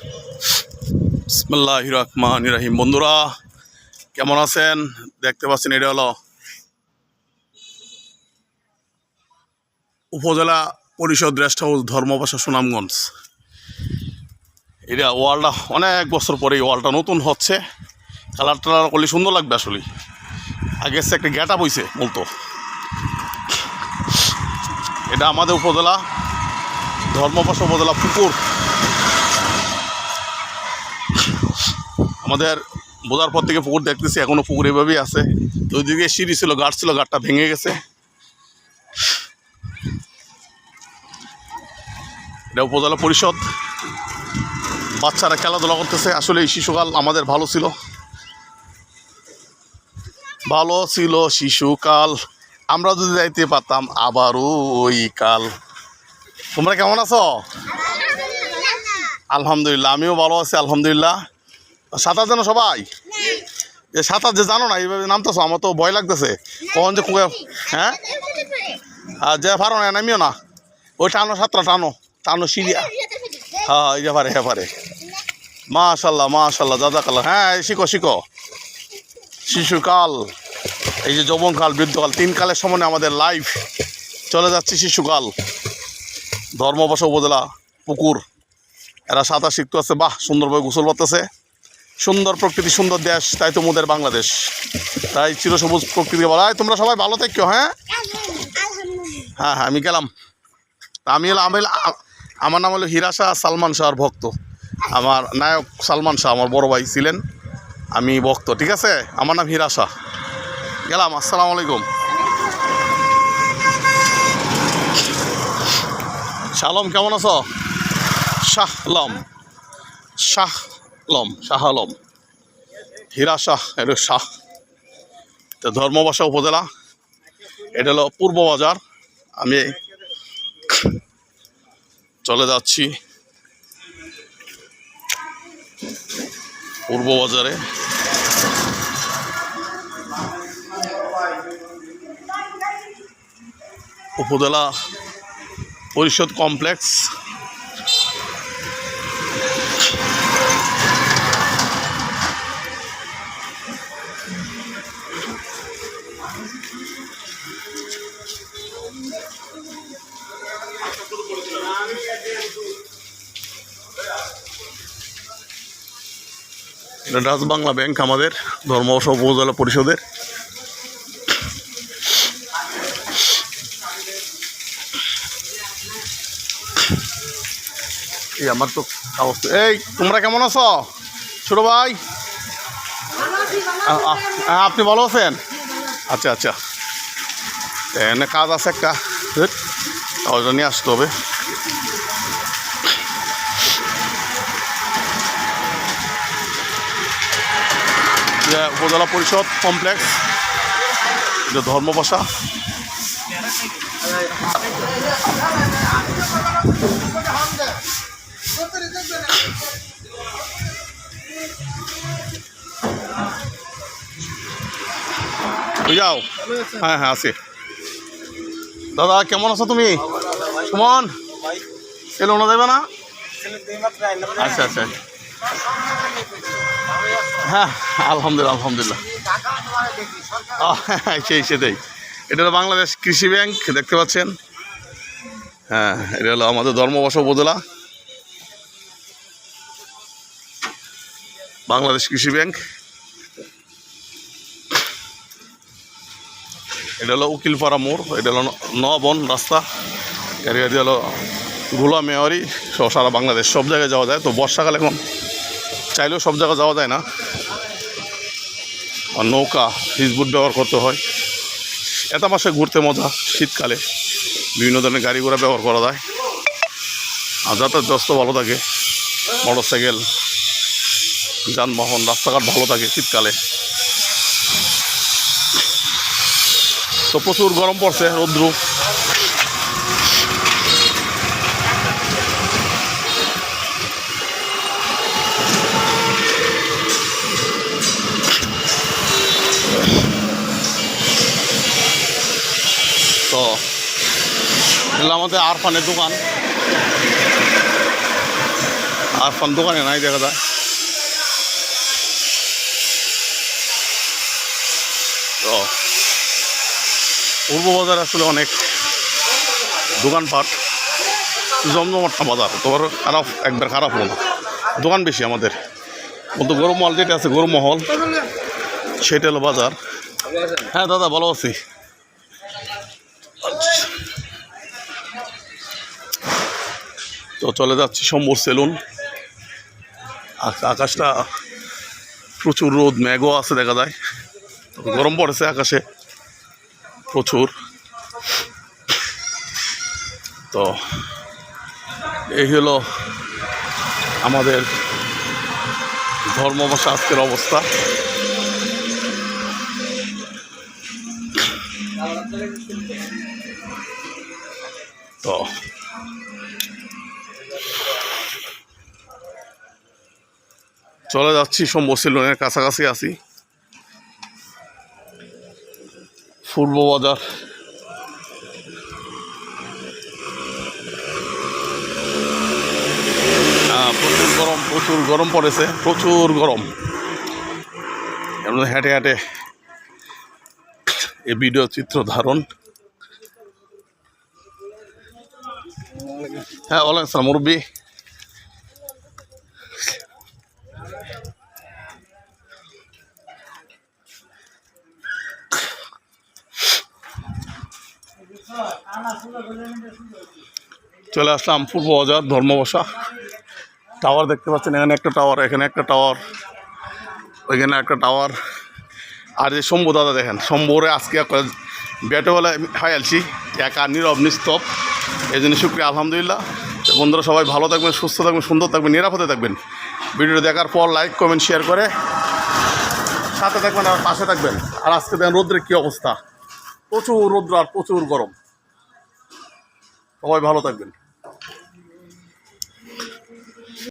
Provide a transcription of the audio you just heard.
বিসমুল্লাহ রহমান রাহিম। বন্ধুরা, কেমন আছেন? দেখতে পাচ্ছেন, এটা হলো উপজেলা পরিষদ রেস্ট হাউস ধর্মবাসা সুনামগঞ্জ। এটা ওয়ালটা অনেক বছর পরে এই ওয়ালটা নতুন হচ্ছে। কালার টালার করলে সুন্দর লাগবে আসলে আগে সে একটা গ্যাটা বইছে বলতো। এটা আমাদের উপজেলা ধর্মবাসা উপজেলা পুকুর। আমাদের বোঝার পর থেকে পুকুর দেখতেছি এখনও পুকুর এভাবেই আছে। তো ওইদিকে সিঁড়ি ছিল গাছ ছিল গাছটা ভেঙে গেছে। এটা উপজেলা পরিষদ। বাচ্চারা খেলাধুলা করতেছে। আসলে এই শিশুকাল আমাদের ভালো ছিল। ভালো ছিল শিশুকাল। আমরা যদি যাইতে পারতাম আবারও ওই কাল। তোমরা কেমন আছো? আলহামদুলিল্লাহ আমিও ভালো আছি আলহামদুলিল্লাহ। সাঁতার জানো সবাই? এ সাঁতার যে জানো না, এইভাবে নামতেছো? আমার তো ভয় লাগতেছে। কখন যে কুয়ে হ্যাঁ? আর যে পারো না, নামিও না। ওই টানো সাঁতরা টানো। টানো সিরিয়া হ্যাঁ এই যে পারে হ্যাঁ পারে মাশাল্লাহ মাশাল্লাহ দাদা কাল হ্যাঁ শিখো শিখো। শিশুকাল। এই যে যৌবনকাল, বৃদ্ধকাল তিন কালের সময় আমাদের লাইফ চলে যাচ্ছে শিশুকাল। ধর্মবাসা উপজেলা, পুকুর। এরা সাঁতার শিখতে আছে বাহ, সুন্দরভাবে গোসল করতেছে। সুন্দর প্রকৃতি, সুন্দর দেশ, তাই তো মোদের বাংলাদেশ। তাই চিরসবুজ প্রকৃতিকে বলা হয়। তোমরা সবাই ভালো থেকো হ্যাঁ? হ্যাঁ হ্যাঁ আমি গেলাম। আমি হলো আমি আমার নাম হলো হীরা শাহ সালমান শাহর ভক্ত। আমার নায়ক সালমান শাহ, আমার বড় ভাই ছিলেন। আমি ভক্ত, ঠিক আছে? আমার নাম হীরা শাহ। গেলাম, আসসালামু আলাইকুম। শালম, কেমন আছো? শাহ আলম শাহ আলম শাহ আলম হীরা শাহ, এটা শাহ। তো ধর্মবাসা উপজেলা। এটা হলো পূর্ব বাজার। আমি চলে যাচ্ছি পূর্ব বাজারে। উপজেলা পরিষদ কমপ্লেক্স। এটা ডাচ বাংলা ব্যাংক আমাদের ধর্মবর্ষ উপজেলা পরিষদের। এই আমার তো অবস্থা। এই, তোমরা কেমন আছো? ছোট ভাই? হ্যাঁ আপনি ভালো আছেন? আচ্ছা আচ্ছা। এনে কাজ আছে একটা। ওটা নিয়ে আসতে হবে। এটা উপজেলা পরিষদ কমপ্লেক্স এটা ধর্মবাসা যাও। হ্যাঁ হ্যাঁ আছি। দাদা, কেমন আছো তুমি? সুমন? এলো না দেবে না? আচ্ছা আচ্ছা। হ্যাঁ আলহামদুলিল্লাহ আলহামদুলিল্লাহ। সেই, সেটাই। এটা হলো বাংলাদেশ কৃষি ব্যাংক, দেখতে পাচ্ছেন? হ্যাঁ এটা হলো আমাদের ধর্মবাস উপজেলা। বাংলাদেশ কৃষি ব্যাংক। এটা হলো উকিলপাড়া মোড়, এটা হলো নবন রাস্তা। এরিয়া হলো গুলা মেয়ারি, সহ সারা বাংলাদেশ, সব জায়গায় যাওয়া যায়। তো বর্ষাকাল এখন চাইলেও সব জায়গায় যাওয়া যায় না। আর নৌকা হিজবুট ব্যবহার করতে হয়। এত মাসে ঘুরতে মজা, শীতকালে। বিভিন্ন ধরনের গাড়ি ঘোড়া ব্যবহার করা যায়। আর যাতায়াত ব্যবস্থা ভালো থাকে। মোটর সাইকেল যানবাহন, রাস্তাঘাট ভালো থাকে শীতকালে। তো প্রচুর গরম পড়ছে, রৌদ্র। আমাদের আরফানের দোকান। আর কোন দোকানে নাই দেখা যায়। তো, পূর্ব বাজার আসলে অনেক দোকানপাট। জমজমাটটা বাজার, তোমার খারাপ, একবার খারাপ হলো। দোকান বেশি আমাদের। কিন্তু গরম মহল যেটা আছে গরম মহল, সেটা হলো বাজার। হ্যাঁ দাদা, ভালো আছি। তো চলে যাচ্ছি সম্বর সেলুন। আক- আকাশটা প্রচুর রোদ মেঘও আছে দেখা যায়। গরম পড়েছে আকাশে, প্রচুর। তো এই হলো আমাদের ধর্ম আজকের অবস্থা। তো চলে যাচ্ছি সম্ভব সেলুনের কাছাকাছি আছি। পূর্ব বাজার। প্রচুর গরম প্রচুর গরম পড়েছে, প্রচুর গরম। হেঁটে হেঁটে এই ভিডিও চিত্র ধারণ হ্যাঁ ওয়ালাইকুম আসসালাম, মুরব্বী। চলে আসলাম পূর্ব বাজার, ধর্মবসা। টাওয়ার দেখতে পাচ্ছেন, এখানে একটা টাওয়ার, এখানে একটা টাওয়ার, ওইখানে একটা টাওয়ার। আর যে শম্ভু দাদা দেখেন, শম্ভুরে আজকে বেটোবেলায় হাই আলছি একা, নীরব নিস্তব এই জন্য শুক্রিয়া, আলহামদুলিল্লাহ। বন্ধুরা, সবাই ভালো থাকবেন, সুস্থ থাকবেন, সুন্দর থাকবেন, নিরাপদে থাকবেন। ভিডিওটা দেখার পর লাইক কমেন্ট শেয়ার করে সাথে থাকবেন আর পাশে থাকবেন। আর আজকে দেখেন রোদ্রের কী অবস্থা। প্রচুর রোদ্র আর প্রচুর গরম। সবাই ভালো থাকবেন।